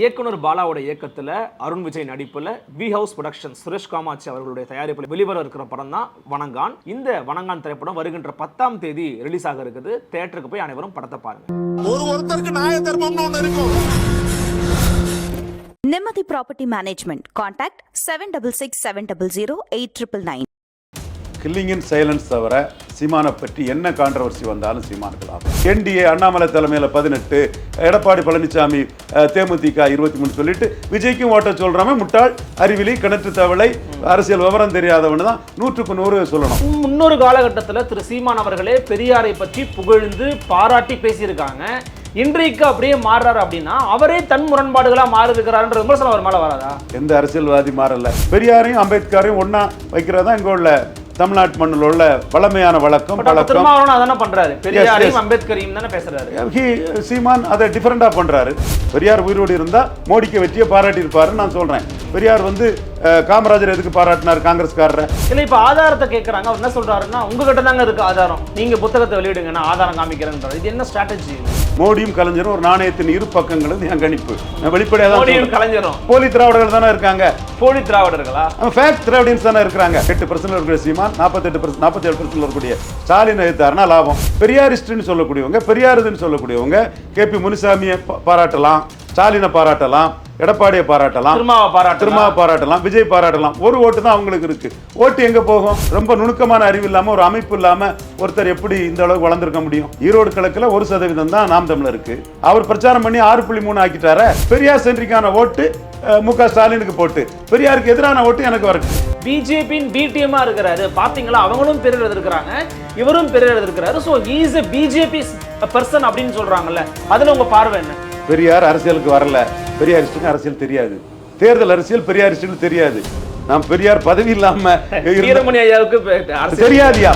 இயக்குனர் பாலாவோட இயக்கத்துல அருண் விஜய் நடிப்புல V house production Suresh Kamatchi அவர்களுடைய தயாரிப்பில் வெளிவர இருக்கிற படம் தான் வணங்கான். இந்த வணங்கான் திரைப்படம் வருகின்ற பத்தாம் தேதி ரிலீஸ் ஆக இருக்குது. தேட்டருக்கு போய் அனைவரும் படத்தை பாருங்க. ஒரு ஒருத்தருக்கு நியாய தர்மம்னு இருக்கும். Nimmathi property management contact seven double six seven double zero eight triple nine killing in silence தவிர சீமானை பற்றி என்ன கான்ட்ரவர்சி வந்தாலும் சீமானுக்கலாம் என்டிஏ அண்ணாமலை தலைமையில் பதினெட்டு எடப்பாடி பழனிசாமி தேமுதிக இருபத்தி மூணு சொல்லிட்டு விஜய்க்கும் ஓட்ட சொல்றாம முட்டாள் அறிவிலி கிணற்று தவளை அரசியல் விவரம் தெரியாதவனு தான் நூற்றுக்கு நூறு சொல்லணும். முன்னொரு காலகட்டத்தில் திரு சீமான் அவர்களே பெரியாரை பற்றி புகழ்ந்து பாராட்டி பேசியிருக்காங்க. இன்றைக்கு அப்படியே மாறுறாரு அப்படின்னா அவரே தன் முரண்பாடுகளா மாறி இருக்கிறாருன்ற விமர்சனம் அவர் மேல வராதா? எந்த அரசியல்வாதி மாறல. பெரியாரையும் அம்பேத்கரையும் ஒண்ணா வைக்கிறதா இங்க உள்ள தமிழ்நாட்டு மண்ணில் உள்ள பழமையான வழக்கம் பழக்கம் திருமாவளவன் அதானே பண்றாரு. பெரியாரையும் yes. அம்பேத்கரையும் தானே பேசுறாரு. சீமான் அதை டிஃபரெண்டாக பண்றாரு. பெரியார் உயிரோடு இருந்தால் மோடிக்கு வெற்றியை பாராட்டி இருப்பாருன்னு நான் சொல்றேன். பெரியார் வந்து காமராஜர் எதுக்கு பாராட்டினார் காங்கிரஸ்காரரை? இல்ல இப்ப ஆதாரத்தை கேக்குறாங்க. அவர் என்ன சொல்றாருன்னா உங்ககிட்ட தாங்க இருக்கு ஆதாரம். நீங்க புத்தகத்தை வெளியிடுங்க நான் ஆதாரம் காமிக்கிறேன்றாரு. இது என்ன ஸ்ட்ராட்டஜி மோடியும் கலைஞரும் ஒரு நாணயத்தின் இரு பக்கங்களும் என் கணிப்பு. வெளிப்படையாக மோடியும் கலைஞரும். போலி திராவிடர்கள் தானே இருக்காங்க. போலி திராவிடர்களா? ஃபேக்ட் திராவிடியன்ஸ் தானே இருக்கிறாங்க. எட்டு பர்சன்ட் இருக்கிற சீமான் நாற்பத்தெட்டு பர்சன்ட் நாற்பத்தேழு பர்சன்ட் வரக்கூடிய ஸ்டாலின் எதிர்த்தாருன்னா லாபம். பெரியாரிஸ்ட்னு சொல்லக்கூடியவங்க பெரியாருதுன்னு சொல்லக்கூடியவங்க கே பி முனுசாமியை பாராட்டலாம். ஸ்டாலினை பாராட்டலாம் எடப்பாடியை பாராட்டலாம் திருமாவை பாராட்டு திருமா பாராட்டலாம் விஜய் பாராட்டலாம். ஒரு ஓட்டு தான் அவங்களுக்கு இருக்கு. ஓட்டு எங்க போகும்? ரொம்ப நுணுக்கமான அறிவு இல்லாம ஒரு அமைப்பு இல்லாம ஒருத்தர் எப்படி இந்த அளவுக்கு வளர்ந்துருக்க முடியும்? ஈரோடு கிழக்குல ஒரு சதவீதம் தான் நாம் தமிழருக்கு. அவர் பிரச்சாரம் பண்ணி ஆறு புள்ளி மூணு ஆக்கிட்டார? பெரியார் சென்றிக்கான ஓட்டு மு க ஸ்டாலினுக்கு போட்டு. பெரியாருக்கு எதிரான ஓட்டு எனக்கு வரட்டு பிஜேபியின் பிடிஎம்மா இருக்கிறாரு. பாத்தீங்களா? அவங்களும் பெரிய இருக்கிறாங்க இவரும் பெரிய இருக்கிறாரு ஸோ எ பிஜேபி பர்சன் அப்படின்னு சொல்றாங்கல்ல. அதுல உங்க பார்வை என்ன? பெரியார் அரசியலுக்கு வரல. பெரியாரிஸ்டுக்கு அரசியல் தெரியாது. தேர்தல் அரசியல் பெரியாரிஸ்டுக்கு தெரியாது. நாம் பெரியார் பதவி இல்லாம தெரியாதியா?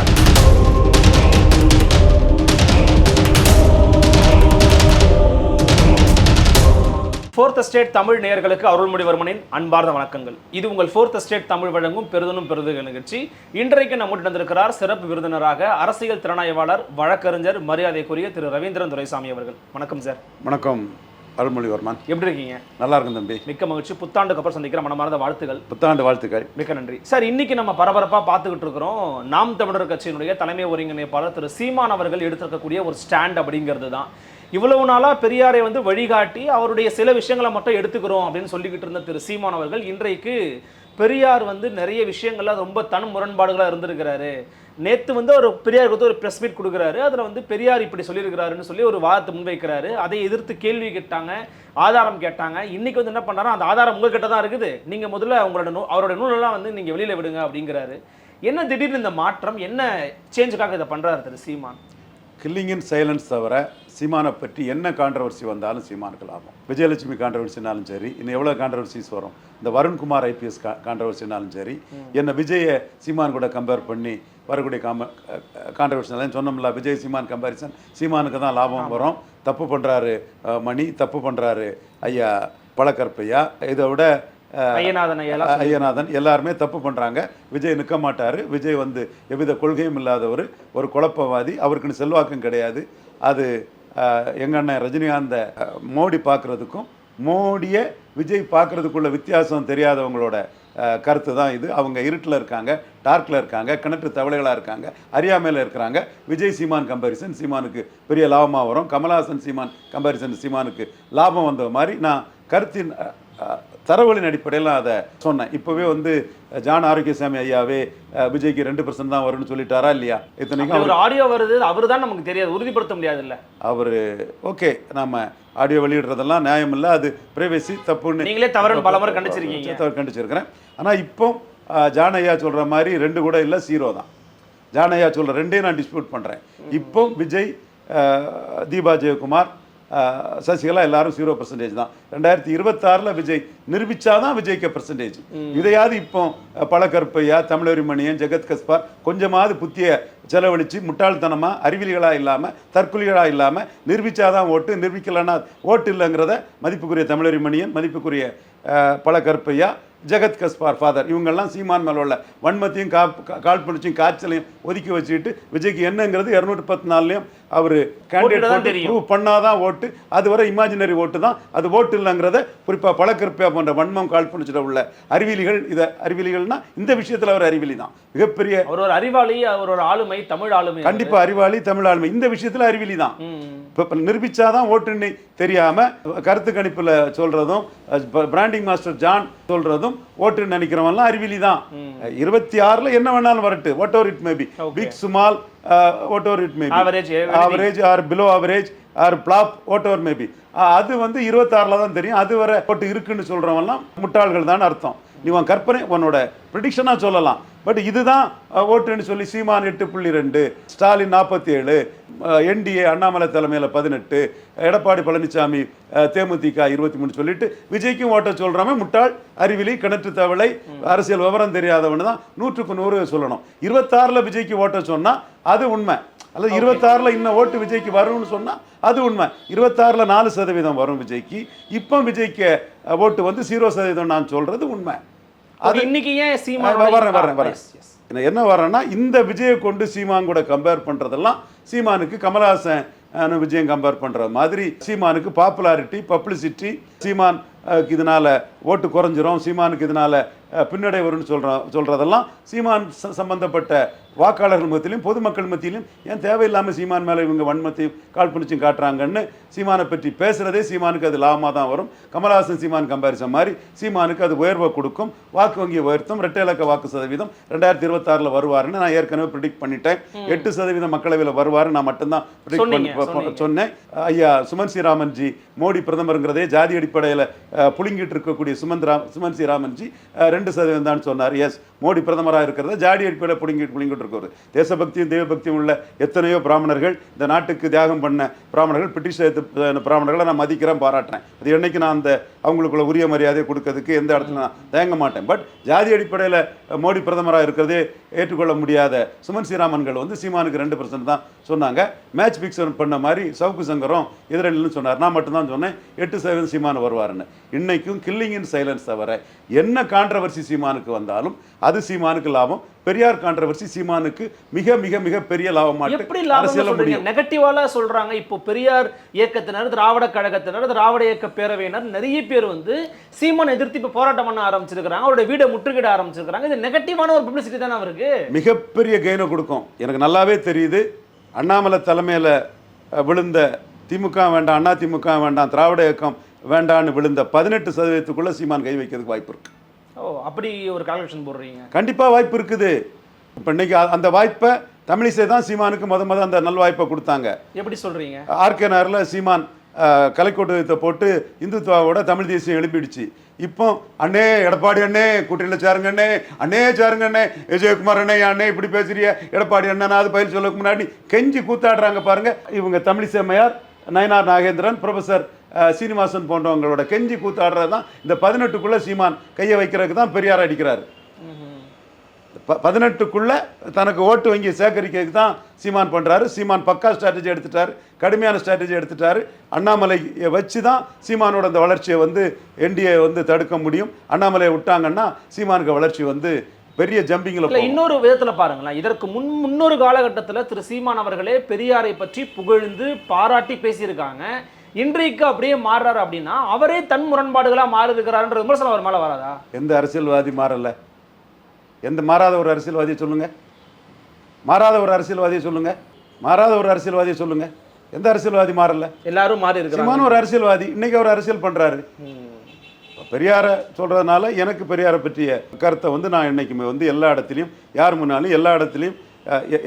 ஃபோர்த் ஸ்டேட் தமிழ் நேயர்களுக்கு அருள்மொழிவர்மனின் அன்பார்ந்த வணக்கங்கள். இது உங்கள் ஃபோர்த் ஸ்டேட் தமிழ் வழங்கும் பெருதனும் பெருதுக நிகழ்ச்சி. இன்றைக்கு நம்முடன் வந்திருக்கிறார் சிறப்பு விருந்தினராக அரசியல் திறனாய்வாளர் வழக்கறிஞர் மரியாதைக்குரிய திரு ரவீந்திரன் துரைசாமி அவர்கள். வணக்கம் சார் வணக்கம் அருள்மொழிவர்மன். எப்படி இருக்கீங்க? நல்லா இருக்கும் தம்பி. மிக்க மகிழ்ச்சி. புத்தாண்டுக்கு அப்புறம் சந்திக்கிற மனமார்ந்த வாழ்த்துகள் புத்தாண்டு வாழ்த்துக்கள். மிக்க நன்றி. சார் இன்னைக்கு நம்ம பரபரப்பா பார்த்துக்கிட்டு இருக்கிறோம். நாம் தமிழர் கட்சியினுடைய தலைமை ஒருங்கிணைப்பாளர் திரு சீமான் அவர்கள் எடுத்திருக்கக்கூடிய ஒரு ஸ்டாண்ட் அப்படிங்கிறது தான் இவ்வளவு நாளாக பெரியாரை வந்து வழிகாட்டி அவருடைய சில விஷயங்களை மட்டும் எடுத்துக்கிறோம் அப்படின்னு சொல்லிக்கிட்டு இருந்த திரு சீமான் அவர்கள் இன்றைக்கு பெரியார் வந்து நிறைய விஷயங்கள்லாம் ரொம்ப தன் முரண்பாடுகளாக இருந்திருக்கிறாரு. நேற்று வந்து ஒரு பெரியார் வந்து ஒரு ப்ரெஸ் மீட் கொடுக்குறாரு. அதில் வந்து பெரியார் இப்படி சொல்லியிருக்கிறாருன்னு சொல்லி ஒரு வாதத்தை முன்வைக்கிறாரு. அதை எதிர்த்து கேள்வி கேட்டாங்க ஆதாரம் கேட்டாங்க. இன்றைக்கி வந்து என்ன பண்ணாரா அந்த ஆதாரம் உங்கள்கிட்ட தான் இருக்குது. நீங்கள் முதல்ல உங்களோட நூ அவரோட நூலெல்லாம் வந்து நீங்கள் வெளியில் விடுங்க அப்படிங்கிறாரு. என்ன திடீர்னு இந்த மாற்றம்? என்ன சேஞ்சுக்காக இதை பண்ணுறாரு திரு சீமான்? கில்லிங் இன் சைலன்ஸ் தவிர சீமானை பற்றி என்ன கான்ட்ரவர்சி வந்தாலும் சீமானுக்கு லாபம். விஜயலட்சுமி கான்ட்ரவர்சினாலும் சரி இன்னும் எவ்வளோ கான்ட்ரவர்சிஸ் வரும்? இந்த வருண்குமார் ஐபிஎஸ் கான்ட்ரவர்சினாலும் சரி என்ன விஜயை சீமான் கூட கம்பேர் பண்ணி வரக்கூடிய காம கான்ட்ரவர்சினாலும் சொன்னோம்ல விஜய் சீமான் கம்பேரிசன் சீமானுக்கு தான் லாபம் வரும். தப்பு பண்ணுறாரு மணி தப்பு பண்ணுறாரு ஐயா பழக்கற்பையா இதை விட ஐயநாதன் ஐயநாதன் எல்லாருமே தப்பு பண்றாங்க. விஜய் நிற்க மாட்டாரு. விஜய் வந்து எவ்வித கொள்கையும் இல்லாதவர். ஒரு குழப்பவாதி. அவருக்குன்னு செல்வாக்கும் கிடையாது. அது அஹ், எங்க அண்ணன் ரஜினிகாந்த மோடி பார்க்கறதுக்கும் மோடியை விஜய் பார்க்கறதுக்குள்ள வித்தியாசம் தெரியாதவங்களோட கருத்து தான் இது. அவங்க இருட்டில் இருக்காங்க டார்க்கில் இருக்காங்க கிணற்று தவளைகளாக இருக்காங்க அறியாமையில் இருக்கிறாங்க. விஜய் சீமான் கம்பேரிசன் சீமானுக்கு பெரிய லாபமாக வரும். கமலஹாசன் சீமான் கம்பேரிசன் சீமானுக்கு லாபம் வந்த மாதிரி நான் கருத்தின் தரவுகளின் அடிப்படையில் அதை சொன்னேன். இப்போவே வந்து ஜான் ஆரோக்கியசாமி ஐயாவே விஜய்க்கு ரெண்டு பர்சன்ட் தான் வரும்னு சொல்லிட்டாரா இல்லையா? இத்தனைக்கும் ஒரு ஆடியோ வருது அவர் தான் நமக்கு தெரியாது உறுதிப்படுத்த முடியாது இல்ல அவர் ஓகே நாம ஆடியோ வெளியிடுறதெல்லாம் நியாயம் இல்லை அது பிரைவசி தப்புன்னு நீங்களே தவறுன்னு பலமுறை கண்டிச்சிருக்கீங்க. தவறு கண்டிச்சிருக்கிறேன். ஆனால் இப்போ ஜான் ஐயா சொல்கிற மாதிரி ரெண்டு கூட இல்லை ஜீரோ தான். ஜான் ஐயா சொல்கிற ரெண்டையும் நான் டிஸ்பியூட் பண்ணுறேன் இப்போ விஜய் தீபா ஜெயக்குமார் சசிகலா எல்லாரும் ஜீரோ பர்சன்டேஜ் தான். ரெண்டாயிரத்தி இருபத்தாறில் விஜய் நிரூபிச்சாதான் விஜய்க்கு பர்சன்டேஜ் இதையாவது இப்போ அஹ், பழக்கருப்பையா தமிழரி மணியன் ஜெகத் கஸ்பார் கொஞ்சமாவது புத்திய செலவழிச்சு முட்டாள்தனமா அறிவிலிகளா இல்லாம தற்கொலைகளா இல்லாம நிரூபிச்சாதான் ஓட்டு நிரூபிக்கலைன்னா ஓட்டு இல்லைங்கிறத மதிப்புக்குரிய தமிழரி மணியன் மதிப்புக்குரிய அஹ், பழக்கருப்பையா ஜெகத் கஸ்பார் ஃபாதர் இவங்கெல்லாம் சீமான் மேல உள்ள வன்மத்தையும் கா காழ்ப்புணர்ச்சியும் காய்ச்சலையும் ஒதுக்கி வச்சுக்கிட்டு விஜய்க்கு என்னங்கிறது இரநூற்றி பத்து நாள்லையும் அவர் கேண்டிடேட். ப்ரூவ் பண்ணாதான் ஓட்டு அது வரை இமேஜினரி ஓட்டு தான் அது ஓட்டு இல்லைங்கிறத குறிப்பாக பழக்கற்பியா போன்ற வன்மம் காழ்ப்புணர்ச்சியில் உள்ள அறிவிலிகள் இதை அறிவிலிகள்னா இந்த விஷயத்தில் அவர் அறிவிலி தான் மிகப்பெரிய அவர் ஒரு அறிவாளி அவர் ஒரு ஆளுமை தமிழ் ஆளுமை அவரு. கண்டிப்பா அறிவாளி தமிழ் ஆளுமை இந்த விஷயத்துல அறிவிலி தான். இப்போ நிரூபிச்சாதான் ஓட்டுன்னு தெரியாம கருத்து கணிப்புல சொல்றதும் பிராண்டிங் மாஸ்டர் ஜான் சொல்றதும் ஓட்டுன்னு நினைக்கிறவன்லாம் அறிவிலி தான் இருபத்தி ஆறுல என்ன வேணாலும் வரட்டு. Whatever it maybe big small whatever it maybe. Average or below average or flop whatever maybe அது வந்து இருபத்தாறுல தான் தெரியும். அது வரை ஓட்டு இருக்குன்னு சொல்றவன்லாம் முட்டாள்கள் தான் அர்த்தம். நீ உன் கற்பனை உன்னோட ப்ரிடிக்ஷனாக சொல்லலாம். பட் இதுதான் ஓட்டுன்னு சொல்லி சீமான் எட்டு புள்ளி ரெண்டு ஸ்டாலின் நாற்பத்தி ஏழு என்டிஏ அண்ணாமலை தலைமையில் பதினெட்டு எடப்பாடி பழனிசாமி தேமுதிக இருபத்தி மூணு சொல்லிட்டு விஜய்க்கும் ஓட்ட சொல்றாம முட்டாள் அறிவிலி கிணற்று தவளை அரசியல் விவரம் தெரியாதவனு தான் நூற்றுக்கு நூறு சொல்லணும். இருபத்தாறுல விஜய்க்கு ஓட்ட சொன்னா அது உண்மை. அல்லது இருபத்தாறுல இன்னும் ஓட்டு விஜய்க்கு வரும்னு சொன்னா அது உண்மை. இருபத்தாறுல நாலு சதவீதம் வரும் விஜய்க்கு. இப்போ விஜய்க்கு ஓட்டு வந்து ஜீரோ சதவீதம் நான் சொல்றது உண்மை. அது இன்னைக்கு ஏன் அஹ் வரேன் வரேன் வரேன் என்ன- வரேன்னா இந்த விஜயை கொண்டு சீமான் கூட கம்பேர் பண்றதெல்லாம் சீமானுக்கு கமலஹாசன் விஜயம் கம்பேர் பண்ற மாதிரி சீமானுக்கு பாப்புலாரிட்டி பப்ளிசிட்டி சீமான் இதனால ஓட்டு குறைஞ்சிரும். சீமானுக்கு இதனால பின்னடை வரும்னு சொல்றோம் சொல்றதெல்லாம் சீமான் சம்பந்தப்பட்ட வாக்காளர்கள் மத்தியிலும் பொதுமக்கள் மத்தியிலும் ஏன் தேவையில்லாம சீமான் மேல இவங்க வன்மத்தையும் காழ்ப்புணர்ச்சியும் காட்டுறாங்கன்னு சீமானை பற்றி பேசுறதே சீமானுக்கு அது லாபமாக தான் வரும். கமலஹாசன் சீமான் கம்பேரிசன் மாதிரி சீமானுக்கு அது உயர்வை கொடுக்கும். வாக்கு வங்கியை உயர்த்தும். இரட்டை இலக்க வாக்கு சதவீதம் ரெண்டாயிரத்தி இருபத்தாறுல வருவாருன்னு நான் ஏற்கனவே ப்ரிடிக்ட் பண்ணிட்டேன். எட்டு சதவீதம் மக்களவையில் வருவாரு நான் மட்டும்தான் சொன்னீங்க, பண்ணி-. சொன்னேன். ஐயா சுமன் ஸ்ரீராமன்ஜி மோடி பிரதமருங்கிறதே ஜாதி அடிப்படையில் புழுங்கிட்டு இருக்கக்கூடிய சுமந்த் ராம் சுமன் ஸ்ரீராமன்ஜி ரெண்டு சதவீதம் தான் சொன்னார். எஸ் மோடி பிரதமராக இருக்கிறத. ஜாதி அடிப்படையில் புழுங்கிட்டு புழுங்கிட்டு இருக்கிறது தேசபக்தியும் தெய்வபக்தியும் உள்ள எத்தனையோ பிராமணர்கள் இந்த நாட்டுக்கு தியாகம் பண்ண பிராமணர்கள் பிரிட்டிஷ் பிராமணர்களை நான் மதிக்கிறேன் பாராட்டுறேன். அது என்றைக்கு நான் அந்த அவங்களுக்குள்ள உரிய மரியாதையை கொடுக்கறதுக்கு எந்த இடத்துல நான் தயங்க மாட்டேன். பட் ஜாதி அடிப்படையில் மோடி பிரதமராக இருக்கிறதே ஏற்றுக்கொள்ள முடியாத சுமன் ஸ்ரீராமன்கள் வந்து சீமானுக்கு ரெண்டு பர்சன்ட் தான் சொன்னாங்க. மேட்ச் பிக்ஸ் பண்ண மாதிரி சவுக்கு சங்கரம் எதிரணின்னு சொன்னார். நான் மட்டும்தான் சொன்னேன். எட்டு சதவீதம் சீமான் வருவாருன்னு. இன்னைக்கும் கில்லிங் இன் சைலன்ஸ் தவிர என்ன கான்ட்ரவர்சி சீமானுக்கு வந்தாலும் அது சீமானுக்கு லாபம். பெரியார் கான்ட்ரவர்சி சீமானுக்கு மிக மிக மிக பெரிய லாபமாட்டு எப்படி லாபம் முடியும். நெகட்டிவால சொல்றாங்க. இப்போ பெரியார் இயக்கத்தினர் திராவிட கழகத்தினர் திராவிட இயக்க பேரவையினர் நிறைய பேர் வந்து சீமான் எதிர்த்து இப்ப போராட்டம் பண்ண ஆரம்பிச்சிருக்காங்க அவருடைய வீடை முற்றுகையிட ஆரம்பிச்சிருக்காங்க இது நெகட்டிவான ஒரு பப்ளிசிட்டி தானே அவருக்கு? மிகப்பெரிய கெயினை கொடுக்கும். எனக்கு நல்லாவே தெரியுது. அண்ணாமலை தலைமையில் விழுந்த திமுக வேண்டாம் அண்ணா திமுக வேண்டாம் திராவிட இயக்கம் வேண்டான்னு விழுந்த பதினெட்டு சதவீதத்துக்குள்ள சீமான் கை வைக்கிறதுக்கு வாய்ப்பு இருக்கு. ஓ அப்படி ஒரு கால்குலேஷன் போடுறீங்க. கண்டிப்பாக வாய்ப்பு இருக்குது. இப்போ இன்னைக்கு அந்த வாய்ப்பை தமிழிசை தான் சீமானுக்கு முத முத அந்த நல்வாய்ப்பை கொடுத்தாங்க. எப்படி சொல்றீங்க? ஆர்கே நகரில் சீமான் கலைக்கோட்டத்தை போட்டு இந்துத்துவாவோட தமிழ் தேசியம் எழுப்பிடுச்சு. இப்போ அண்ணே எடப்பாடி அண்ணே கூட்டணியில் சேருங்க அண்ணே அண்ணே சேருங்க அண்ணே விஜயகுமார் அண்ணே அண்ணே இப்படி பேசுறிய எடப்பாடி அண்ணன் அது பயிர் சொல்லக்கு முன்னாடி கெஞ்சி கூத்தாடுறாங்க பாருங்க. இவங்க தமிழிசை அம்மையார் நயனார் நாகேந்திரன் ப்ரொஃபசர் சீனிவாசன் போன்றவங்களோட கெஞ்சி கூத்தாடுறது தான் இந்த பதினெட்டுக்குள்ள சீமான் கையை வைக்கிறதுக்கு தான் பெரியார் அடிக்கிறாரு. ப- பதினெட்டுக்குள்ள தனக்கு ஓட்டு வங்கி சேகரிக்கிறதுக்கு தான் சீமான் பண்றாரு. சீமான் பக்கா ஸ்ட்ராட்டஜி எடுத்துட்டாரு கடுமையான ஸ்ட்ராட்டஜி எடுத்துட்டாரு. அண்ணாமலையை வச்சு தான் சீமானோட அந்த வளர்ச்சியை வந்து என்டிஏ வந்து தடுக்க முடியும். அண்ணாமலையை விட்டாங்கன்னா சீமானுக்கு வளர்ச்சி வந்து பெரிய ஜம்பிங்கில் இன்னொரு விதத்துல பாருங்களேன். இதற்கு முன் முன்னொரு காலகட்டத்துல திரு சீமான் அவர்களே பெரியாரை பற்றி புகழ்ந்து பாராட்டி பேசியிருக்காங்க. இன்றைக்கு அப்படியே மாறுறாரு அப்படின்னா அவரே தன் முரண்பாடுகளா மாறி இருக்கிறாருன்ற விமர்சனம் அவர் மேல வராதா? எந்த அரசியல்வாதி மாறல. எந்த மாறாத ஒரு அரசியல்வாதியை சொல்லுங்க. மாறாத ஒரு அரசியல்வாதியை சொல்லுங்க. மாறாத ஒரு அரசியல்வாதியை சொல்லுங்க. எந்த அரசியல்வாதி மாறல? எல்லாரும் மாறி இருக்கிறாங்க. ஒரு அரசியல்வாதி. இன்னைக்கு அவர் அரசியல் பண்றாரு. பெரியாரை சொல்றதுனால எனக்கு பெரியாரை பற்றிய கருத்தை வந்து நான் என்னைக்குமே வந்து எல்லா இடத்துலையும் யார் முன்னாலும் எல்லா இடத்துலையும்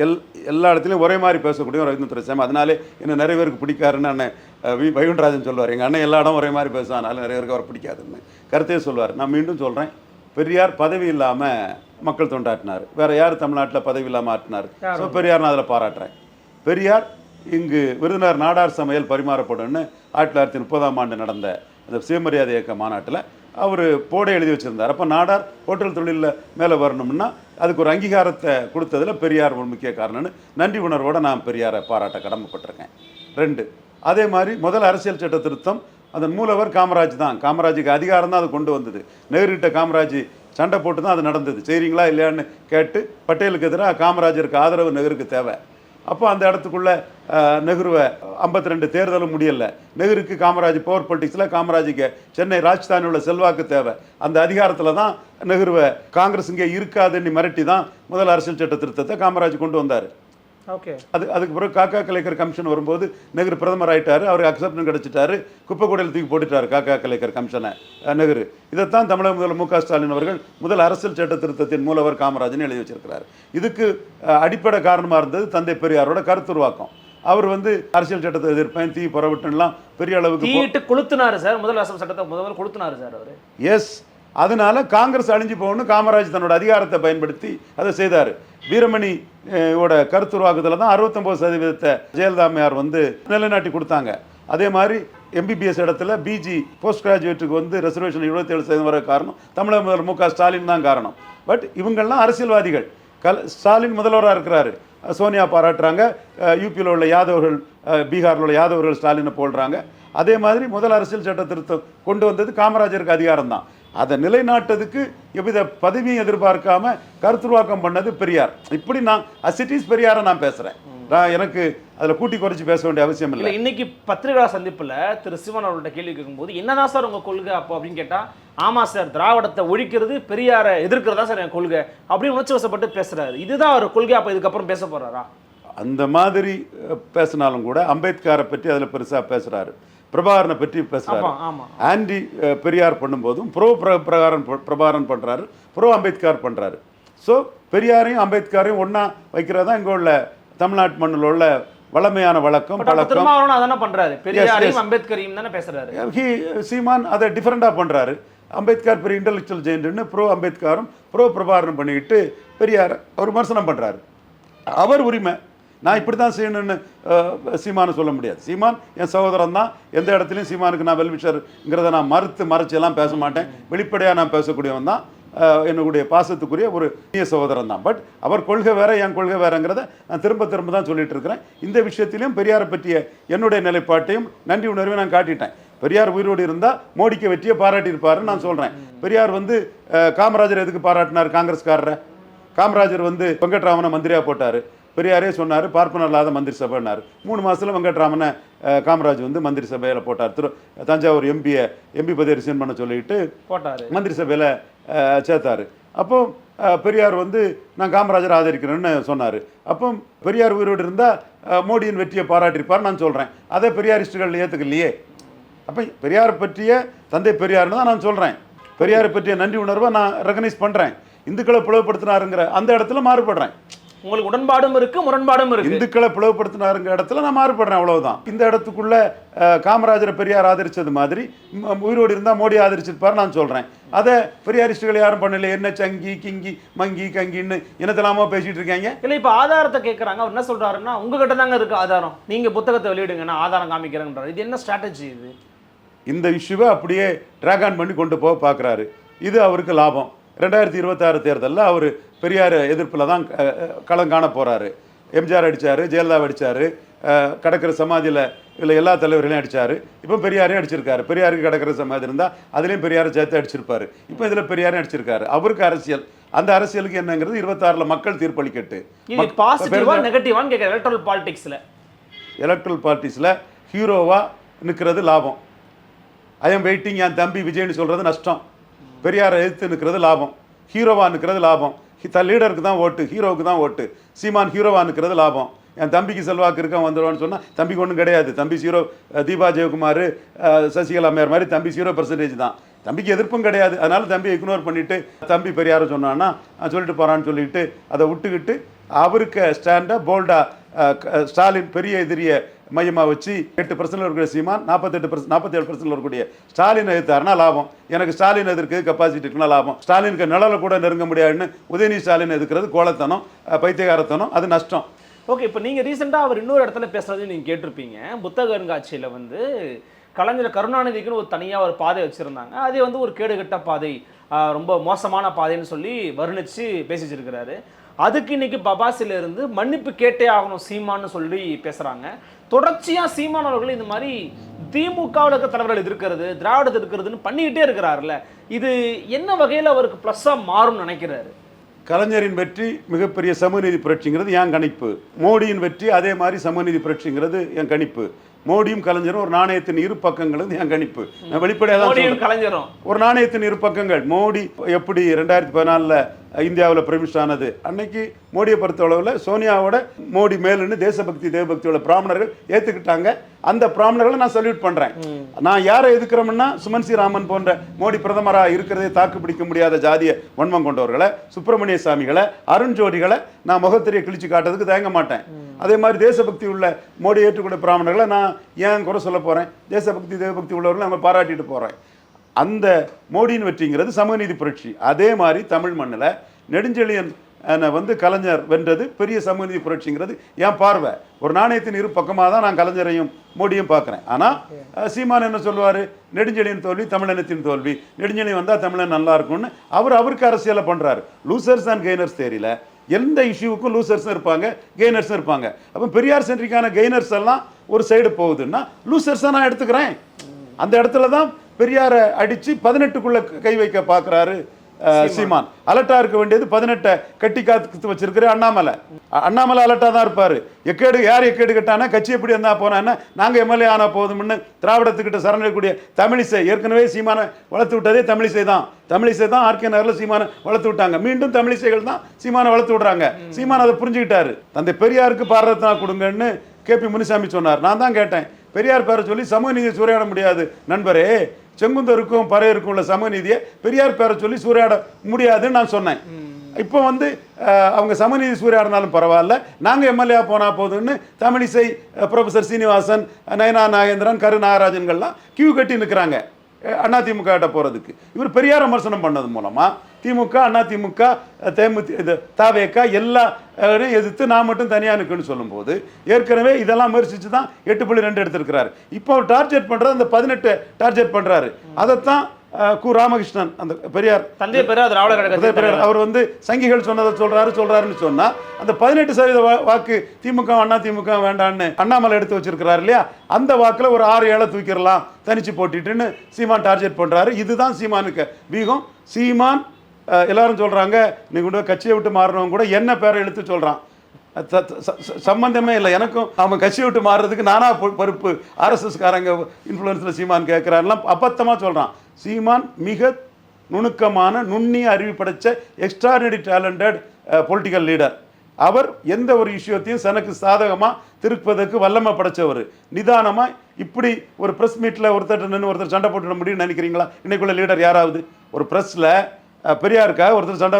எல் எல்லா இடத்துலையும் ஒரே மாதிரி பேசக்கூடிய ஒரு ரவீந்திர சேம் அதனாலே என்ன நிறைய பேருக்கு பிடிக்காருன்னு அஹ், வி வைகுண்டராஜன் சொல்லுவார் எங்கள் அண்ணன் எல்லா இடம் ஒரே மாதிரி பேசுவான் அதனால நிறைய பேருக்கு அவர் பிடிக்காதுன்னு. கருத்தையே சொல்லுவார் நான் மீண்டும் சொல்கிறேன் பெரியார் பதவி இல்லாமல் மக்கள் தொண்டாட்டினார் வேற யார் தமிழ்நாட்டில் பதவி இல்லாமல் ஆட்டினார் ஸோ பெரியார் நான் அதில் பாராட்டுறேன். பெரியார் இங்கு விருதுநகர் நாடார் சமையல் பரிமாறப்படும்னு ஆயிரத்தி தொள்ளாயிரத்தி முப்பதாம் ஆண்டு நடந்த அந்த சுயமரியாதை இயக்க மாநாட்டில் அவர் போடை எழுதி வச்சிருந்தார். அப்போ நாடார் ஹோட்டல் தொழிலில் மேலே வரணும்னா அதுக்கு ஒரு அங்கீகாரத்தை கொடுத்ததுல பெரியார் ஒரு முக்கிய காரணம்னு நன்றி உணர்வோட நான் பெரியாரை பாராட்ட கடமைப்பட்டிருக்கேன். ரெண்டு அதே மாதிரி முதல் அரசியல் சட்ட திருத்தம் அதன் மூலவர் காமராஜ் தான். காமராஜுக்கு அதிகாரம் தான் அது கொண்டு வந்தது. நேருகிட்ட காமராஜ் சண்டை போட்டு தான் அது நடந்தது. செய்கிறீங்களா இல்லையான்னு கேட்டு பட்டேலுக்கு எதிராக காமராஜருக்கு ஆதரவு நெகருக்கு தேவை. அப்போ அந்த இடத்துக்குள்ள நெஹ்ருவை ஐம்பத்தி ரெண்டு தேர்தலும் முடியல. நெஹ்ருக்கு காமராஜ் பவர் பொலிட்டிக்ஸில் காமராஜுக்கு சென்னை ராஜ்தானியோட செல்வாக்கு தேவை. அந்த அதிகாரத்தில் தான் நெஹ்ருவை காங்கிரஸ் இங்கே இருக்காதுன்னு மிரட்டி தான் முதல் அரசியல் சட்ட திருத்தத்தை காமராஜ் கொண்டு வந்தார். ஓகே அது அதுக்கு பிறகு காக்கா கலைக்கர் கமிஷன் வரும்போது நெஹ்ரு பிரதமர் ஆயிட்டாரு அவருக்கு அக்செப்டன் கிடைச்சிட்டாரு குப்பைக்கூடையில் தூக்கி போட்டுட்டாரு காக்கா கலைக்கர் கமிஷனை. நெஹ்ரு இதைத்தான் தமிழக முதல்வர் மு க ஸ்டாலின் அவர்கள் முதல் அரசியல் சட்ட திருத்தத்தின் மூலவர் காமராஜன் எழுதி வச்சிருக்கிறார். இதுக்கு அடிப்படை காரணமாக இருந்தது தந்தை பெரியாரோட கருத்துருவாக்கம். அவர் வந்து அரசியல் சட்டத்தை எதிர்ப்பேன் தீ புறவிட்டுலாம் பெரிய அளவுக்கு தீயிட்டு கொளுத்துனாரு சார் முதல் அரசு சட்டத்தை முதல்ல கொளுத்துனாரு சார் அவரு. எஸ் அதனால காங்கிரஸ் அழிஞ்சு போகணும் காமராஜ் தன்னோட அதிகாரத்தை பயன்படுத்தி அதை செய்தார். வீரமணி ஓட கருத்துருவாக்கத்தில் தான் அறுபத்தொம்போது சதவீதத்தை ஜெயலலிதாமையார் வந்து நிலைநாட்டி கொடுத்தாங்க. அதே மாதிரி எம்பிபிஎஸ் இடத்துல பிஜி போஸ்ட் கிராஜுவேட்டுக்கு வந்து ரிசர்வேஷன் இருபத்தேழு சதவீதம் வர காரணம். தமிழக முதல்வர் மு க ஸ்டாலின் தான் காரணம். பட் இவங்கெல்லாம் அரசியல்வாதிகள். கல் ஸ்டாலின் முதல்வராக இருக்கிறாரு. சோனியா பாராட்டுறாங்க. யூபியில் உள்ள யாதவர்கள் பீகாரில் உள்ள யாதவர்கள் ஸ்டாலினை போடுறாங்க அதே மாதிரி முதல் அரசியல் சட்ட திருத்தம் கொண்டு வந்தது காமராஜருக்கு அதிகாரம் தான் அதை நிலைநாட்டதுக்கு எவ்வித பதவியும் எதிர்பார்க்காம கருத்துருவாக்கம் பண்ணது பெரியார். இப்படி நான் அசிட்டிஸ் பெரியாரை நான் பேசுறேன். நான் எனக்கு அதில் கூட்டி குறைச்சி பேச வேண்டிய அவசியம் இல்ல. இன்னைக்கு பத்திரிகா சந்திப்புல திரு சிவன் அவர்கள்ட்ட கேள்வி கேட்கும்போது என்னதான் சார் உங்க கொள்கை அப்போ? அப்படின்னு கேட்டா ஆமா சார் திராவிடத்தை ஒழிக்கிறது பெரியாரை எதிர்க்கிறதா சார் என் கொள்கை? அப்படின்னு உணர்ச்சி வசப்பட்டு பேசுறாரு. இதுதான் அவர் கொள்கை அப்ப இதுக்கப்புறம் பேச போறாரா? அந்த மாதிரி பேசினாலும் கூட அம்பேத்கரை பற்றி அதில் பெருசாக பேசுறாரு. பிரபாகரனை பற்றி ஆன்டி அஹ், பெரியார் பண்ணும்போதும் ப்ரோ பிர பிரகாரன் பிரபாகரன் பண்றாரு ப்ரோ அம்பேத்கர் பண்றாரு. ஸோ பெரியாரையும் அம்பேத்கரையும் ஒண்ணா வைக்கிறதா இங்க உள்ள தமிழ்நாட்டு மண்ணில் உள்ள வளமையான வழக்கம் பழக்கம். அதானே பண்றாரு. பெரியாரையும். அம்பேத்கரையும் தானே ஹி சீமான் அதை டிஃப்ரெண்ட்டாக பண்ணுறாரு அம்பேத்கர் பெரிய இன்டெலெக்சுவல் ஜெயின்ட்னு ப்ரோ அம்பேத்கரும் ப்ரோ பிரபாகரனும் பண்ணிக்கிட்டு பெரியார் அவர் விமர்சனம் பண்ணுறாரு அவர் உரிமை. நான் இப்படி தான் செய்யணும்னு சீமானு சொல்ல முடியாது. சீமான் என் சகோதரன் தான். எந்த இடத்துலையும் சீமானுக்கு நான் வெல்விஷருங்கிறத நான் மறுத்து மறைச்செல்லாம் பேச மாட்டேன். வெளிப்படையாக நான் பேசக்கூடியவன் தான். என்னுடைய பாசத்துக்குரிய ஒரு இனிய சகோதரன் தான். பட் அவர் கொள்கை வேற என் கொள்கை வேறங்கிறத நான் திரும்ப திரும்ப தான் சொல்லிட்டு இருக்கிறேன். இந்த விஷயத்திலையும் பெரியாரை பற்றிய என்னுடைய நிலைப்பாட்டையும் நன்றி உணர்வை நான் காட்டிட்டேன். பெரியார் உயிரோடு இருந்தால் மோடிக்கு வெற்றியை பாராட்டியிருப்பாருன்னு நான் சொல்கிறேன் பெரியார் வந்து காமராஜர் எதுக்கு பாராட்டினார் காங்கிரஸ்காரரை? காமராஜர் வந்து வெங்கட்ராமனை மந்திரியாக போட்டார். பெரியாரே சொன்னார் பார்ப்பனர் இல்லாத மந்திரி சபைனார் மூணு மாசத்துல வெங்கட்ராமனை காமராஜ் வந்து மந்திரி சபையில் போட்டார். திரு தஞ்சாவூர் எம்பியை எம்பி பதவி ரிசைன் பண்ண சொல்லிட்டு போட்டாரு. மந்திரி சபையில் சேர்த்தாரு. அப்போ பெரியார் வந்து நான் காமராஜர் ஆதரிக்கிறேன்னு சொன்னார். அப்போ பெரியார் உயிரோடு இருந்தால் மோடியின் வெற்றியை பாராட்டியிருப்பார் நான் சொல்கிறேன் அதை பெரியாரிஸ்டுகள் ஏற்றுக்கலையே அப்போ பெரியார் பற்றிய தந்தை பெரியார்னு தான் நான் சொல்கிறேன் பெரியாரை பற்றிய நன்றி உணர்வை நான் ரெகனைஸ் பண்ணுறேன் இந்துக்களை பிளவுபடுத்தினாருங்கிற அந்த இடத்துல மாறுபடுறேன். உங்களுக்கு உடன்பாடும் இருக்கு முரண்பாடும் இருக்கு. இந்துக்களை பிளவுபடுத்தினாருங்க இடத்துல நான் மாறுபடுறேன் அவ்வளவுதான். இந்த இடத்துக்குள்ள காமராஜரை பெரியார் ஆதரிச்சது மாதிரி உயிரோடு இருந்தா மோடி ஆதரிச்சிருப்பார் நான் சொல்றேன். அதை பெரியாரிஸ்டுகள் யாரும் பண்ணல என்ன சங்கி கிங்கி மங்கி கங்கின்னு என்னத்தெல்லாமோ பேசிட்டு இருக்காங்க. இல்ல இப்ப ஆதாரத்தை கேக்குறாங்க. அவர் என்ன சொல்றாருன்னா உங்ககிட்ட தாங்க இருக்கு ஆதாரம். நீங்க புத்தகத்தை வெளியிடுங்க நான் ஆதாரம் காமிக்கிறேன்றாரு. இது என்ன ஸ்ட்ராட்டஜி இது? இந்த இஷ்யூவை அப்படியே ட்ராக் ஆன் பண்ணி கொண்டு போக பார்க்குறாரு இது அவருக்கு லாபம். ரெண்டாயிரத்தி இருபத்தாறு தேர்தலில் அவர் பெரியார் எதிர்ப்பில் தான் களம் காண போகிறாரு எம்ஜிஆர் அடிச்சாரு ஜெயலலிதா அடிச்சாரு அஹ், கடற்கரை சமாதியில் இல்லை எல்லா தலைவர்களையும் அடிச்சாரு. இப்போ பெரியாரையும் அடிச்சிருக்காரு. பெரியாருக்கு கடற்கரை சமாதி இருந்தால் அதுலேயும் பெரியாரை சேர்த்து அடிச்சிருப்பாரு. இப்போ இதில் பெரியாரையும் அடிச்சிருக்காரு. அவருக்கு அரசியல். அந்த அரசியலுக்கு என்னங்கிறது இருபத்தாறில் மக்கள் தீர்ப்பளிக்கட்டு எலக்ட்ரல் பாலிடிக்ஸ்ல எலக்ட்ரல் பார்ட்டிஸில் ஹீரோவாக நிற்கிறது லாபம். ஐ எம் வெயிட்டிங் என் தம்பி விஜய்னு சொல்கிறது நஷ்டம். பெரியாரை எதிர்த்து நிற்கிறது லாபம். ஹீரோவாக நிற்கிறது லாபம். த லீடருக்கு தான் ஓட்டு ஹீரோவுக்கு தான் ஓட்டு. சீமான் ஹீரோவாக நிற்கிறது லாபம். என் தம்பிக்கு செல்வாக்கு இருக்க வந்துடுவான்னு சொன்னால் தம்பிக்கு ஒன்றும் கிடையாது. தம்பி ஜீரோ தீபா ஜெயக்குமார் சசிகலா அம்மையார் மாதிரி தம்பி ஜீரோ பர்சன்டேஜ் தான். தம்பிக்கு எதிர்ப்பும் கிடையாது. அதனால தம்பி இக்னோர் பண்ணிவிட்டு தம்பி பெரியார சொன்னான்னா சொல்லிட்டு போகிறான்னு சொல்லிட்டு அதை விட்டுக்கிட்டு அவருக்கு ஸ்டாண்டாக போல்டா ஸ்டாலின் பெரிய எதிரிய மையமாக வச்சு எட்டு பர்சன்ட் இருக்கக்கூடிய சீமான் நாற்பத்தெட்டு பர்சன்ட் நாற்பத்தேழு பர்சன்ட் இருக்கக்கூடிய ஸ்டாலின் எதிர்த்தாருனா லாபம். எனக்கு ஸ்டாலின் எதிர்க்கு கெப்பாசிட்டி இருக்குன்னா லாபம். ஸ்டாலினுக்கு நிழலை கூட நெருங்க முடியாதுன்னு உதயநிதி ஸ்டாலின் எதிர்க்கிறது கோலத்தனம் பைத்தியகாரத்தனம் அது நஷ்டம். ஓகே இப்போ நீங்கள் ரீசெண்டாக அவர் இன்னொரு இடத்துல பேசுகிறது நீங்கள் கேட்டிருப்பீங்க. புத்தக அருங்காட்சியில் வந்து கலைஞர் கருணாநிதிக்குன்னு ஒரு தனியாக ஒரு பாதை வச்சுருந்தாங்க. அதே வந்து ஒரு கேடுகட்ட பாதை ரொம்ப மோசமான பாதைன்னு சொல்லி வர்ணித்து பேசி வச்சிருக்கிறாரு அதுக்கு இன்னைக்கு பபாசிலிருந்து மன்னிப்பு கேட்டே ஆகணும் சீமான்னு சொல்லி பேசுகிறாங்க தொடர்ச்சியா சீமான் அவர்கள் இந்த மாதிரி திமுகவில் இருக்க தலைவர்கள் எதிர்க்கிறது திராவிடத்தை இருக்கிறதுன்னு பண்ணிக்கிட்டே இருக்கிறாருல்ல இது என்ன வகையில் அவருக்கு ப்ளஸ்ஸா மாறும்னு நினைக்கிறாரு? கலைஞரின் வெற்றி மிகப்பெரிய சமூகநீதி புரட்சிங்கிறது என் கணிப்பு. மோடியின் வெற்றி அதே மாதிரி சமூகநீதி புரட்சிங்கிறது என் கணிப்பு. மோடியும் கலைஞரும் ஒரு நாணயத்தின் இரு பக்கங்களும் என் கணிப்பு. நான் வெளிப்படையாக தான். கலைஞரும். ஒரு நாணயத்தின் இரு பக்கங்கள். மோடி எப்படி ரெண்டாயிரத்தி பதினாலில் இந்தியாவில் ஆனது. அன்னைக்கு மோடியை பொறுத்தளவில் சோனியாவோட மோடி மேலுன்னு தேசபக்தி தேவபக்தியோட பிராமணர்கள் ஏற்றுக்கிட்டாங்க அந்த பிராமணர்களை நான் சல்யூட் பண்ணுறேன் நான் யாரை எதுக்குறோம்னா சுமன் சி ராமன் போன்ற மோடி பிரதமராக இருக்கிறதே தாக்கு பிடிக்க முடியாத ஜாதிய வன்மம் கொண்டவர்களை சுப்பிரமணிய சாமிகளை அருண் ஜோடிகளை நான் முகத்திரையை கிழிச்சு காட்டுறதுக்கு தயங்க மாட்டேன். அதே மாதிரி தேசபக்தி உள்ள மோடி ஏற்றுக்கூடிய பிராமணர்களை நான் ஏன் குறை சொல்ல போகிறேன் தேசபக்தி தேவபக்தி உள்ளவர்களை நம்ம பாராட்டிட்டு போகிறேன் அந்த மோடியின் வெற்றிங்கிறது சமூகநீதி புரட்சி. அதே மாதிரி தமிழ் மண்ணில் நெடுஞ்செழியன் வந்து கலைஞர் வென்றது பெரிய சமூகநீதி புரட்சிங்கிறது என் பார்வை. ஒரு நாணயத்தின் இரு பக்கமாக தான் நான் கலைஞரையும் மோடியும் பார்க்குறேன். ஆனால் சீமான் என்ன சொல்லுவார்? நெடுஞ்செழியன் தோல்வி தமிழனத்தின் தோல்வி. நெடுஞ்செழியன் வந்தால் தமிழன் நல்லா இருக்கும்னு அவர் அவருக்கு அரசியலை பண்ணுறாரு லூசர்ஸ் அண்ட் கெய்னர்ஸ் தேரியில் எந்த இஷ்யூவுக்கும் லூசர்ஸும் இருப்பாங்க கெய்னர்ஸும் இருப்பாங்க. அப்போ பெரியார் சென்ட்ரிக்கான கெய்னர்ஸ் எல்லாம் ஒரு சைடு போகுதுன்னா லூசர்ஸாக நான் எடுத்துக்கிறேன். அந்த இடத்துல தான் பெரியாரை அடித்து பதினெட்டுக்குள்ளே கை வைக்க பார்க்குறாரு சீமான். அலர்ட்டா இருக்க வேண்டியது பதினெட்டை கட்டி காத்து வச்சிருக்கிற அண்ணாமலை. அண்ணாமலை அலர்ட்டா தான் இருப்பாரு. எக்கேடு யார் எக்கேடு கட்டானா கட்சி எப்படி இருந்தா போனான்னா நாங்க எம்எல்ஏ ஆனா போதும்னு திராவிடத்துக்கிட்ட சரணக்கூடிய தமிழிசை. ஏற்கனவே சீமானை வளர்த்து விட்டதே தமிழிசை தான். தமிழிசை தான் ஆர்கே நகர்ல சீமானை வளர்த்து விட்டாங்க. மீண்டும் தமிழிசைகள் தான் சீமானை வளர்த்து விடுறாங்க. சீமான் அதை புரிஞ்சுக்கிட்டாரு. தந்தை பெரியாருக்கு பாரதத்னா கொடுங்கன்னு கேபி முனிசாமி சொன்னார். நான் தான் கேட்டேன். பெரியார் பேரை சொல்லி சமூக நீதி சூறையாட முடியாது. நண்பரே செங்குந்தருக்கும் பறையருக்கும் உள்ள சமநீதியை பெரியார் பேரை சொல்லி சூறையாட முடியாதுன்னு நான் சொன்னேன். இப்போ வந்து அவங்க சமநீதி சூறையாடினாலும் பரவாயில்ல. நாங்கள் எம்எல்ஏ போனால் போதும்னு தமிழிசை அஹ், ப்ரொஃபசர் சீனிவாசன் நயனா நாகேந்திரன் கரு நாகராஜன்கள்லாம் கியூ கட்டி நிற்கிறாங்க அண்ணா திமுக கிட்ட போகிறதுக்கு இவர் பெரியார் விமர்சனம் பண்ணது மூலமாக திமுக அண்ணா திமுக தேமு இது தாவேக்கா எல்லா அஹ், எதிர்த்து நான் மட்டும் தனியாக நிற்குன்னு சொல்லும்போது ஏற்கனவே இதெல்லாம் முயற்சிச்சு தான் எட்டு புள்ளி ரெண்டு எடுத்திருக்கிறாரு. இப்போ டார்கெட் பண்ணுறது அந்த பதினெட்டு டார்கெட் பண்ணுறாரு அதைத்தான் கு ராமகிருஷ்ணன் அந்த பெரியார். தந்தை பெரியார் திராவிட அதே கழகத்தின் பெரியார். அவர் வந்து சங்கிகள் சொன்னதை சொல்றாரு சொல்றாருன்னு சொன்னா அந்த பதினெட்டு சதவீத வாக்கு திமுக அண்ணா திமுக வேண்டான்னு அண்ணாமலை எடுத்து வச்சிருக்கிறாரு இல்லையா? அந்த வாக்குல ஒரு ஆறு ஏழை தூக்கிடலாம் தனிச்சு போட்டிட்டுன்னு சீமான் டார்கெட் பண்றாரு. இதுதான் சீமானுக்கு வீகம் சீமான் எல்லாரும் சொல்றாங்க நீங்க கூட கட்சியை விட்டு மாறினவங்க கூட என்ன பேரை எடுத்து சொல்றான்? சம்பந்தமே இல்லை. எனக்கும் அவன் கட்சியை விட்டு மாறுறதுக்கு நானா பொறுப்பு. ஆர்எஸ்எஸ் காரங்க இன்ஃப்ளூயன்ஸில் சீமான் கேட்குறாருலாம் அப்பத்தமாக சொல்கிறான் சீமான் மிக நுணுக்கமான நுண்ணிய அறிவு படைச்ச எக்ஸ்ட்ராடினரி டேலண்டட் பொலிட்டிக்கல் லீடர் அவர் எந்த ஒரு விஷயத்தையும் தனக்கு சாதகமாக திருப்பதற்கு வல்லமை படைச்சவர். நிதானமாக இப்படி ஒரு ப்ரெஸ் மீட்டில் ஒருத்தர் நின்று ஒருத்தர் சண்டை போட்டுட முடியும்னு நினைக்கிறீங்களா? இன்னைக்குள்ள லீடர் யாராவது? ஒரு ப்ரெஸ்ஸில் பெரியாருக்காக ஒருத்தர் சண்டை.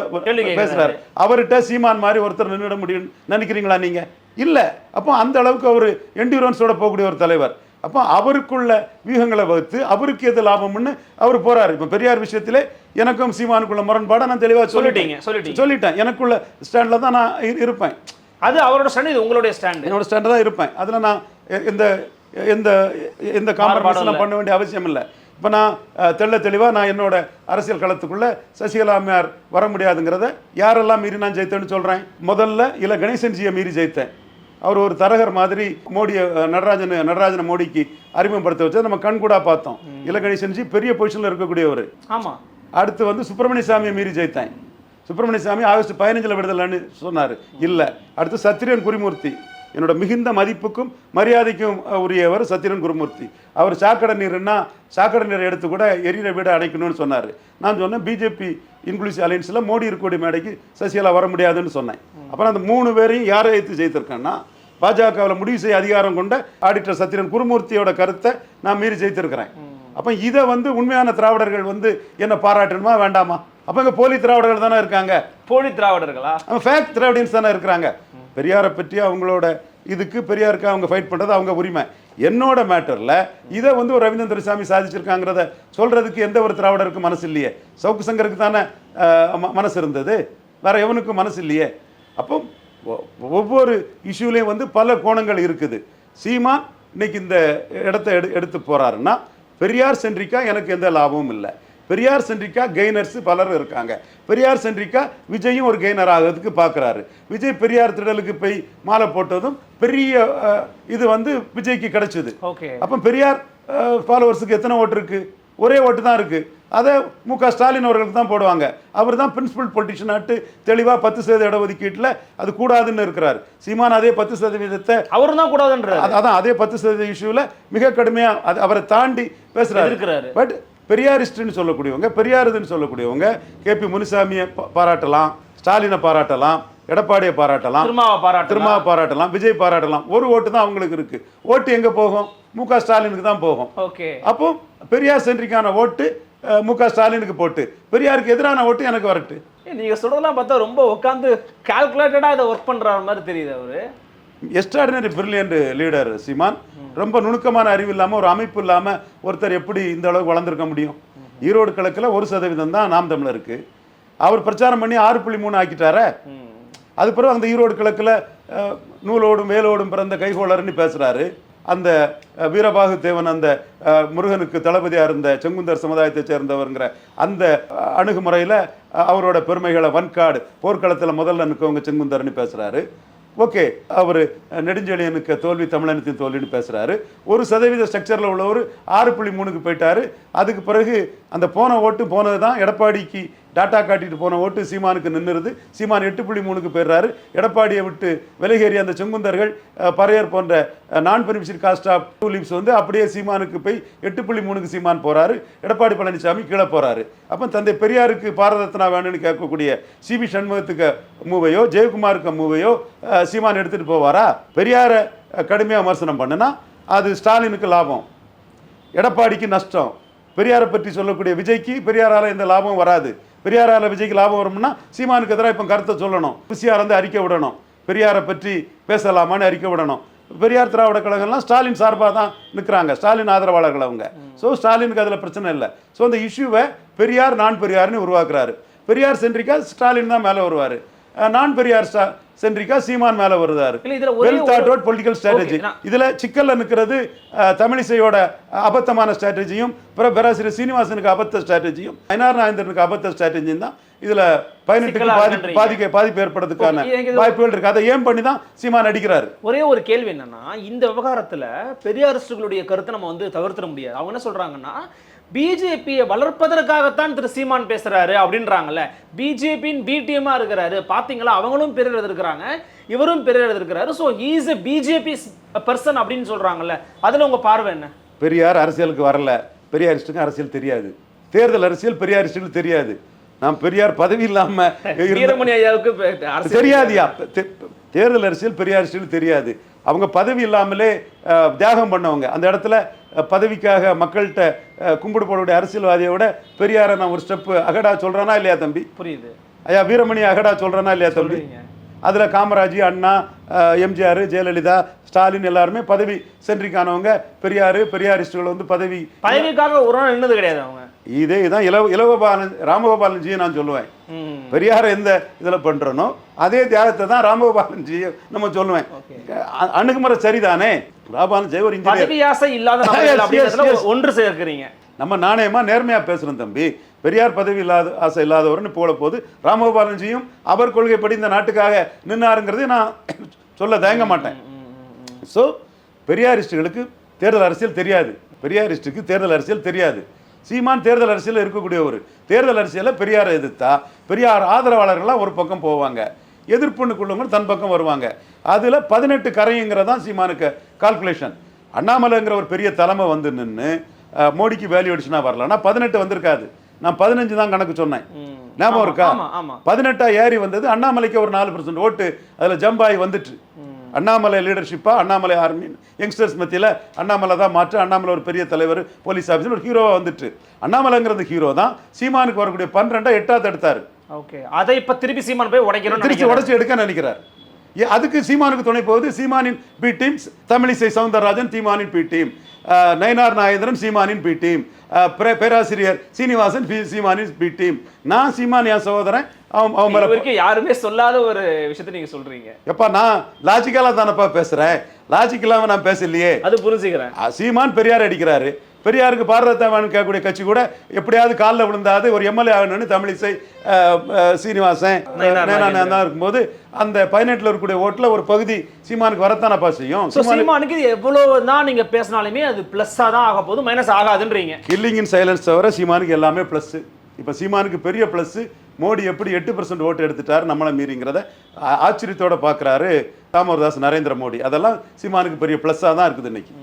பேசுறாரு. அவர்கிட்ட சீமான் மாதிரி ஒருத்தர் நின்றுட முடியும்னு நினைக்கிறீங்களா நீங்க? இல்ல. அப்போ அந்த அளவுக்கு அவர் என்டியூரன்ஸோட போகக்கூடிய ஒரு தலைவர். அப்போ அவருக்குள்ள வியூகங்களை வகுத்து அவருக்கு எது லாபம்னு அவர் போறாரு. இப்போ பெரியார் விஷயத்திலே எனக்கும் சீமானுக்குள்ள முரண்பாடை நான் தெளிவாக சொல்லிட்டீங்க, சொல்லிட்டீங்க. சொல்லிட்டேன். எனக்குள்ள ஸ்டாண்டில் தான் நான் இரு- இருப்பேன். அது அவரோட ஸ்டாண்ட் இது உங்களுடைய ஸ்டாண்ட் என்னோட ஸ்டாண்டில் தான் இருப்பேன். அதில் நான் எ- எந்த எந்த எந்த காம்ப்ரமைஸ்லாம் பண்ண வேண்டிய அவசியம் இல்லை. இப்போ நான் தெள்ள தெளிவாக நான் என்னோட அரசியல் களத்துக்குள்ள சசிகலா அம்மையார் வர முடியாதுங்கிறத யாரெல்லாம் மீறி நான் ஜெயித்தேன்னு சொல்கிறேன் முதல்ல இல்லை கணேசன்ஜியை மீறி ஜெயித்தேன். அவர் ஒரு தரகர் மாதிரி மோடியை நடராஜன் நடராஜனை மோடிக்கு அறிமுகப்படுத்த வச்சு நம்ம கண்கூடா பார்த்தோம். இல்லை கணேசன்ஜி பெரிய பொசிஷனில் இருக்கக்கூடியவர். ஆமா. அடுத்து வந்து சுப்பிரமணிய சாமியை மீறி ஜெயித்தேன். சுப்பிரமணிய சாமி ஆகஸ்ட் பதினஞ்சில் விடுதலைன்னு சொன்னார். இல்லை. அடுத்து சத்திரியன் குருமூர்த்தி. என்னோட மிகுந்த மதிப்புக்கும் மரியாதைக்கும் உரியவர் சத்திரன் குருமூர்த்தி. அவர் சாக்கடை நீர்னா சாக்கடை நீரை எடுத்து கூட எரியிற வீடை அடைக்கணும்னு சொன்னார். நான் சொன்னேன் பிஜேபி இன்க்ளூசிவ் அலையன்ஸில் மோடி இருக்கக்கூடிய மேடைக்கு சசிகலா வர முடியாதுன்னு சொன்னேன். அப்புறம் அந்த மூணு பேரையும் யாரை எடுத்து ஜெயித்திருக்கேன்னா பாஜகவில் முடிவு செய்ய அதிகாரம் கொண்ட ஆடிட்டர் சத்திரன் குருமூர்த்தியோட கருத்தை நான் மீறி ஜெயித்திருக்கிறேன். அப்போ இதை வந்து உண்மையான திராவிடர்கள் வந்து என்ன பாராட்டணுமா வேண்டாமா? அப்போ இங்கே போலி திராவிடர்கள் தானே இருக்காங்க. போலி திராவிடர்களா? ஃபேக்ட் திராவிடியன்ஸ் தானே இருக்கிறாங்க. பெரியாரை பற்றி அவங்களோட இதுக்கு பெரியாருக்கு அவங்க ஃபைட் பண்ணுறது அவங்க உரிமை. என்னோட மேட்டரில் இதை வந்து ஒரு ரவீந்திரன் துரைசாமி சாதிச்சிருக்காங்கிறத சொல்கிறதுக்கு எந்த ஒரு திராவிடருக்கும் மனசு இல்லையே. சவுக்கு சங்கருக்கு தானே மனசு இருந்தது. வேற எவனுக்கும் மனசு இல்லையே. அப்போ ஒவ்வொரு இஷ்யூலையும் வந்து பல கோணங்கள் இருக்குது. சீமான் இன்னைக்கு இந்த இடத்த எடு எடுத்து போறாருன்னா பெரியார் சென்றிக்கா எனக்கு எந்த லாபமும் இல்லை. பெரியார் சென்றிக்கா கெய்னர்ஸ் பலர் இருக்காங்க. பெரியார் சென்றிக்கா விஜயும் ஒரு கெய்னர் ஆகிறதுக்கு பார்க்குறாரு விஜய் பெரியார் திடலுக்கு போய் மாலை போட்டதும் பெரிய இது வந்து விஜய்க்கு கிடைச்சது. ஓகே. அப்போ பெரியார் ஃபாலோவர்ஸுக்கு எத்தனை ஓட்டு இருக்கு? ஒரே ஓட்டு தான் இருக்கு. அதை மு க ஸ்டாலின் அவர்களுக்கு தான் போடுவாங்க. அவர் தான் பிரின்சிபல் பொலிட்டிஷியன் ஆட்டு தெளிவாக பத்து சதவீத இடஒதுக்கீட்டில் அது கூடாதுன்னு இருக்கிறார். சீமான் அதே பத்து சதவீதத்தை அவரும் தான் கூடாதுன்றாரு. அது- அதான் அதே பத்து சதவீத இஷ்யூவில் மிக கடுமையாக அது அவரை தாண்டி பேசுகிறாரு. பட் பெரியாரிஸ்ட்னு சொல்லக்கூடியவங்க பெரியாருதுன்னு சொல்லக்கூடியவங்க கேபி முனுசாமியை பா- பாராட்டலாம் ஸ்டாலினை பாராட்டலாம் எடப்பாடியை பாராட்டலாம் திருமாவை பாராட்டு திருமாவை பாராட்டலாம் விஜய் பாராட்டலாம். ஒரு ஓட்டு தான் அவங்களுக்கு இருக்கு. ஓட்டு எங்க போகும்? மு க ஸ்டாலினுக்கு தான் போகும். ஓகே. அப்போ பெரியார் சென்றிக்கான ஓட்டு மு க ஸ்டாலினுக்கு போட்டு பெரியாருக்கு எதிரான ஓட்டு எனக்கு வரட்டு. நீங்க சொல்றதெல்லாம் பார்த்தா ரொம்ப உட்காந்து கால்குலேட்டடா இதை ஒர்க் பண்ற மாதிரி தெரியுது அவரு. Extraordinary brilliant leader Seeman. ரொம்ப நுணுக்கமான அறிவு இல்லாமல் ஒரு அமைப்பு இல்லாமல் ஒருத்தர் எப்படி இந்த அளவுக்கு வளர்ந்துருக்க முடியும்? ஈரோடு கிழக்கில் ஒரு சதவீதம் தான் நாம் தமிழருக்கு. அவர் பிரச்சாரம் பண்ணி ஆறு புள்ளி மூணு ஆக்கிட்டாரே. அது பிறகு அந்த ஈரோடு கிழக்கில் நூலோடும் வேலோடும் பிறந்த கைகோளர்னு பேசுகிறாரு அந்த வீரபாகு தேவன் அந்த முருகனுக்கு தளபதியாக இருந்த செங்குந்தர் சமுதாயத்தைச் சேர்ந்தவருங்கிற அந்த அணுகுமுறையில் அவரோட பெருமைகளை வன்காடு போர்க்களத்தில் முதல்ல நிற்கவங்க செங்குந்தர்னு பேசுகிறாரு ஓகே அவர் நெடுஞ்செழியனுக்கு தோல்வி தமிழனத்தின் தோல்வின்னு பேசுகிறாரு ஒரு சதவீத ஸ்ட்ரக்சரில் உள்ளவர் ஆறு புள்ளி மூணுக்கு போயிட்டாரு. அதுக்கு பிறகு அந்த போன ஓட்டு போனது தான் எடப்பாடிக்கு டாட்டா காட்டிட்டு போன ஓட்டு சீமானுக்கு நின்றுருது சீமான் எட்டு புள்ளி மூணுக்கு போயிடுறாரு. எடப்பாடியை விட்டு விலகேறி அந்த செங்குந்தர்கள் பறையர் போன்ற நான் permission caste of two lips வந்து அப்படியே சீமானுக்கு போய் எட்டு புள்ளி மூணுக்கு சீமான் போறாரு. எடப்பாடி பழனிசாமி கீழே போறாரு. அப்போ தந்தை பெரியாருக்கு பாரதத்னா வேணும்னு கேட்கக்கூடிய சிபி சண்முகத்துக்கு மூவையோ ஜெயக்குமாருக்கு மூவையோ சீமான் எடுத்துட்டு போவாரா? பெரியாரை கடுமையாக விமர்சனம் பண்ணுனா அது ஸ்டாலினுக்கு லாபம். எடப்பாடிக்கு நஷ்டம். பெரியாரை பற்றி சொல்லக்கூடிய விஜய்க்கு பெரியாரால் எந்த லாபம் வராது. பெரியாரால் விஜய்க்கு லாபம் வரும்னா சீமானுக்கு எதிராக இப்போ கருத்தை சொல்லணும். பிசிஆர் வந்து அறிக்கை விடணும். பெரியாரை பற்றி பேசலாமான்னு அறிக்கை விடணும். பெரியார் திராவிட கழகம்லாம் ஸ்டாலின் சார்பாக தான் நிற்கிறாங்க ஸ்டாலின் ஆதரவாளர்கள் அவங்க. ஸோ ஸ்டாலினுக்கு அதில் பிரச்சனை இல்லை. ஸோ அந்த இஷ்யூவை பெரியார் நான் பெரியார்னு உருவாக்குறாரு. பெரியார் சென்றிக்கா ஸ்டாலின் தான் மேலே வருவார். நான் பெரியார் ஸ்டா சென்றிக்கா சீமான் மேலே ஒரே well thought out political strategy இதுல சிக்கல்ல நிற்கிறது தமிழிசையோட அபத்தமான ஸ்ட்ராட்டஜியும் பேராசிரியர் சீனிவாசனுக்கு அபத்த ஸ்ட்ராட்டஜியும் ஐநார் நாயந்தனுக்கு அபத்த ஸ்ட்ராட்டஜியும் தான் இதுல சிக்கலா பாதி. பாதிக்க பாதிப்பு ஏற்படுறதுக்கான வாய்ப்புகள் இருக்கு. அதை ஏன் பண்ணி தான் சீமான் அடிக்கிறாரு? ஒரே ஒரு கேள்வி என்னன்னா இந்த விவகாரத்துல பெரியாரிஸ்டுகளுடைய கருத்தை நம்ம வந்து தவிர்த்திட முடியாது. அவங்க என்ன சொல்றாங்கன்னா பிஜேபியை வளர்ப்பதற்காகத்தான் திரு சீமான் பேசுறாரு அப்படின்றாங்கல்ல. பிஜேபியின் பிடிஎம்மா இருக்கிறாரு. பாத்தீங்களா? அவங்களும் பெரியர் இருக்கிறாங்க இவரும் பெரியர் இருக்கிறாரு so is a BJP person அப்படின்னு சொல்றாங்கல்ல. அதுல உங்க பார்வை என்ன? பெரியார் அரசியலுக்கு வரல. பெரியாரிஸ்டுக்கு அரசியல் தெரியாது. தேர்தல் அரசியல் பெரியாரிஸ்டுக்கு தெரியாது. நாம் பெரியார் பதவி இல்லாம இருந்த- வீரமணி ஐயாவுக்கு பெ- அரசியல் தெரியாதியா? தேர்தல் அரசியல் பெரியாரிஸ்டுக்கு தெரியாது. அவங்க பதவி இல்லாமலே தியாகம் பண்ணவங்க. அந்த இடத்துல பதவிக்காக மக்கள்கிட்ட கும்பிடு போடக்கூடிய அரசியல்வாதியை விட பெரியாரை நான் ஒரு ஸ்டெப் அகடா சொல்றானா இல்லையா தம்பி? புரியுது. ஐயா வீரமணி அகடா சொல்றானா இல்லையா தம்பி. அதுல காமராஜ் அண்ணா எம்ஜிஆர் ஜெயலலிதா ஸ்டாலின் எல்லாருமே பதவி சென்றிக்கானவங்க பெரியார் பெரியாரிஸ்டுகள் வந்து பதவி பதவிக்காக ஒரு நாள் நின்னது கிடையாது அவங்க. இதே தான் இளவ இளவபாலன் ராமகோபாலன்ஜியை நான் சொல்லுவேன். பெரியார் எந்த இதில் பண்ணுறனோ அதே தியாகத்தை தான் ராமகோபாலன்ஜி நம்ம சொல்லுவேன். அணுகுமுறை சரிதானே? ராமபாலன் ஜெய ஒரு இன்ஜினியர் இல்லாத. ஒன்று சேர்க்கிறீங்க. நம்ம நாணயமா நேர்மையா பேசுறோம் தம்பி. பெரியார் பதவி இல்லாத ஆசை இல்லாதவர்னு போல போது ராமகோபாலன்ஜியும் அவர் கொள்கைப்படி இந்த நாட்டுக்காக நின்னாருங்கிறதை நான் சொல்ல தயங்க மாட்டேன். ஸோ பெரியாரிஸ்டுகளுக்கு தேர்தல் அரசியல் தெரியாது. பெரியாரிஸ்டுக்கு தேர்தல் அரசியல் தெரியாது. சீமான் தேர்தல் அரசியலில் இருக்கக்கூடியவர். தேர்தல் அரசியலில் பெரியாரை எதிர்த்தா பெரியார் ஆதரவாளர்கள்லாம் ஒரு பக்கம் போவாங்க. எதிர்ப்புன்னுக்குள்ளவங்க தன் பக்கம் வருவாங்க. அதில் பதினெட்டு கரையுங்கிறதான் சீமானுக்கு கால்குலேஷன் அண்ணாமலைங்கிற ஒரு பெரிய தலைமை வந்து நின்று மோடிக்கு வேல்யூ அடிச்சுனா வரலன்னா பதினெட்டு வந்திருக்காது. நான் பதினஞ்சு தான் கணக்கு சொன்னேன். ஞாபகம் இருக்கா. பதினெட்டா ஏறி வந்தது அண்ணாமலைக்கு ஒரு நாலு பர்சன்ட் ஓட்டு. அதில் ஜம்ப் ஆகி வந்துட்டு. அண்ணாமலை லீடர்ஷிப்பா அண்ணாமலை ஆர்மி யங்ஸ்டர்ஸ் மத்தியில் அண்ணாமலை தான் மாற்று அண்ணாமலை ஒரு பெரிய தலைவர் போலீஸ் ஆஃபீஸர் ஒரு ஹீரோவாக வந்துட்டு. அண்ணாமலைங்கிறது ஹீரோ தான். சீமானுக்கு வரக்கூடிய பன்னிரெண்டா எட்டா தடுத்தாரு ஓகே அதை இப்ப திருப்பி சீமான் போய் உடைக்கணும் திருச்சி உடச்சி எடுக்க நினைக்கிறார். அதுக்கு சீமானுக்கு துணை போகுது சீமானின் பி டீம் தமிழிசை சவுந்தரராஜன் தீமானின் பி டீம் நயினார் நாகேந்திரன் சீமானின் பி டீம் பேராசிரியர் சீனிவாசன் சீமானின் பி டீம் நான் சீமான் என் சகோதரன் யாருமே சொல்லாத ஒரு விஷயத்தை நீங்க சொல்றீங்க. எப்பா நான் லாஜிக்கலாக தானப்பா பேசுகிறேன் லாஜிக் இல்லாமல் நான் பேசலையே. அது புரிஞ்சுக்கிறேன். சீமான் பெரியார் அடிக்கிறாரு. பெரியாருக்கு பாரத தேவான்னு கேட்கக்கூடிய கட்சி கூட எப்படியாவது காலில் விழுந்தாது ஒரு எம்எல்ஏ ஆகணும்னு தமிழிசை சீனிவாசன். தான் இருக்கும்போது அந்த பதினெட்டில் இருக்கக்கூடிய ஓட்டில் ஒரு பகுதி சீமானுக்கு வரத்தானப்பா செய்யும்? சீமானுக்கு இது எவ்வளவு தான் நீங்க பேசினாலுமே அது பிளஸ்ஸாக தான் ஆக போகுது மைனஸ் ஆகாதுன்றீங்க. கில்லிங் இன் சைலன்ஸ் தவிர சீமானுக்கு எல்லாமே ப்ளஸ் இப்போ சீமானுக்கு பெரிய ப்ளஸ் மோடி எப்படி எட்டு பர்சன்ட் ஓட்டு எடுத்துட்டார் நம்மளை மீறிங்கிறத ஆச்சரியத்தோடு ஆச்சரியத்தோட பார்க்குறாரு தாமோதாஸ் நரேந்திர மோடி. அதெல்லாம் சீமானுக்கு பெரிய ப்ளஸ்ஸாக தான் இருக்குது இன்னைக்கு.